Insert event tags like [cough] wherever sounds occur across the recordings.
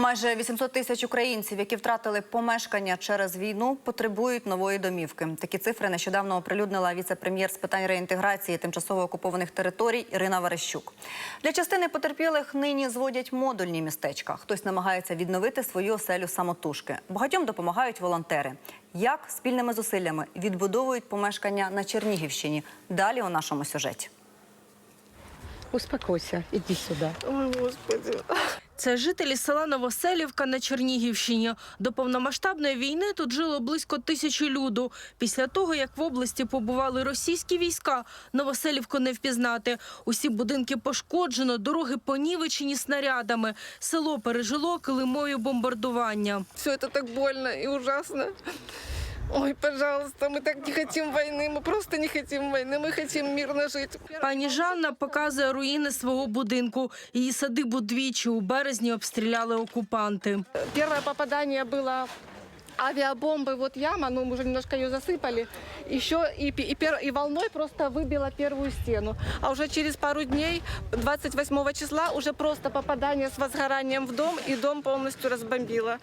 Майже 800 тисяч українців, які втратили помешкання через війну, потребують нової домівки. Такі цифри нещодавно оприлюднила віце-прем'єр з питань реінтеграції тимчасово окупованих територій Ірина Верещук. Для частини потерпілих нині зводять модульні містечка. Хтось намагається відновити свою оселю самотужки. Багатьом допомагають волонтери. Як спільними зусиллями відбудовують помешкання на Чернігівщині? Далі у нашому сюжеті. Успокойся, иди сюда. Ой, Господи. Це жителі села Новоселівка на Чернігівщині. До повномасштабної війни тут жило близько тисячі люду. Після того, як в області побували російські війська, Новоселівку не впізнати. Усі будинки пошкоджено, дороги понівечені снарядами. Село пережило килимою бомбардування. Все это так больно и ужасно. Ой, пожалуйста, мы так не хотим войны, мы просто не хотим войны, мы хотим мирно жить. Пані Жанна показує руїни свого будинку. Її садибу двічі у березні обстріляли окупанти. Первое попадание было авиабомбы, вот яма, ну мы уже немножко ее засыпали, еще и, пи- и, пер- и волной просто выбила первую стену. А уже через пару дней, 28 числа, уже просто попадание с возгоранием в дом, и дом полностью разбомбило.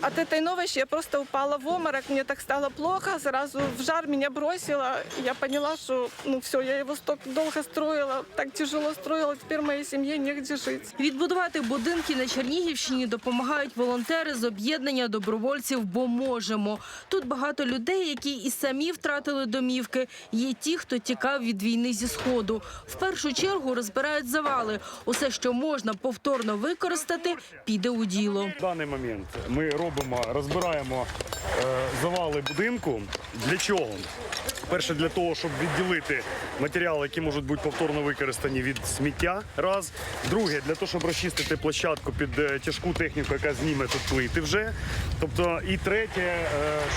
От этой новости я просто упала в обморок, мне так стало плохо, сразу в жар меня бросило. Я поняла, что ну все, я его столько долго строила, так тяжело строила, теперь моей семье негде жить. Відбудувати будинки на Чернігівщині допомагають волонтери з об'єднання добровольців, бо можемо. Тут багато людей, які і самі втратили домівки. Є ті, хто тікав від війни зі сходу. В першу чергу розбирають завали. Усе, що можна повторно використати, піде у діло. В даний момент ми робимо, розбираємо е, завали будинку. Для чого? Перше, для того, щоб відділити матеріали, які можуть бути повторно використані від сміття. Раз. Друге, для того, щоб розчистити площадку під е, тяжку техніку, яка зніме тут плити вже. Тобто, і третє, е,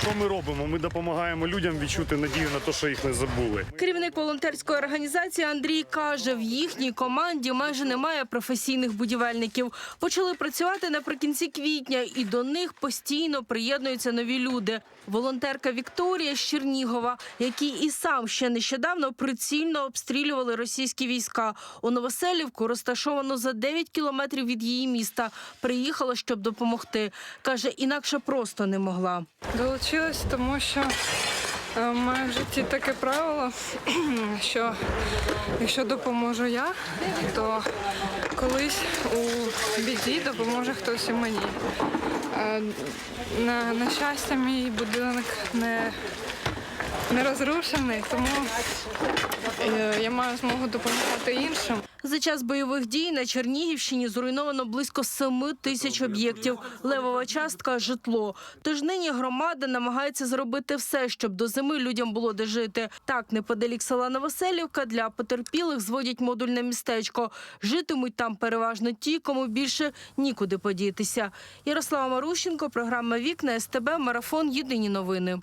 що ми робимо? Ми допомагаємо людям відчути надію на те, що їх не забули. Керівник волонтерської організації Андрій каже, в їхній команді майже немає професійних будівельників. Почали працювати наприкінці квітня, і до них постійно приєднуються нові люди. Волонтерка Вікторія з Чернігова, який і сам ще нещодавно прицільно обстрілювали російські війська. У Новоселівку, розташовано за 9 кілометрів від її міста, приїхала, щоб допомогти. Каже, інакше просто не могла. Долучилась, тому що е, в моєму житті таке правило, [clears throat] що якщо допоможу я, то колись у біді допоможе хтось і мені. Е, На, на щастя, мій будинок не, не розрушений, тому я маю змогу допомагати іншим. За час бойових дій на Чернігівщині зруйновано близько 7 тисяч об'єктів. Левова частка – житло. Тож нині громада намагається зробити все, щоб до зими людям було де жити. Так, неподалік села Новоселівка для потерпілих зводять модульне містечко. Житимуть там переважно ті, кому більше нікуди подітися. Ярослава Марущенко, програма «Вікна», СТБ, Марафон, Єдині новини.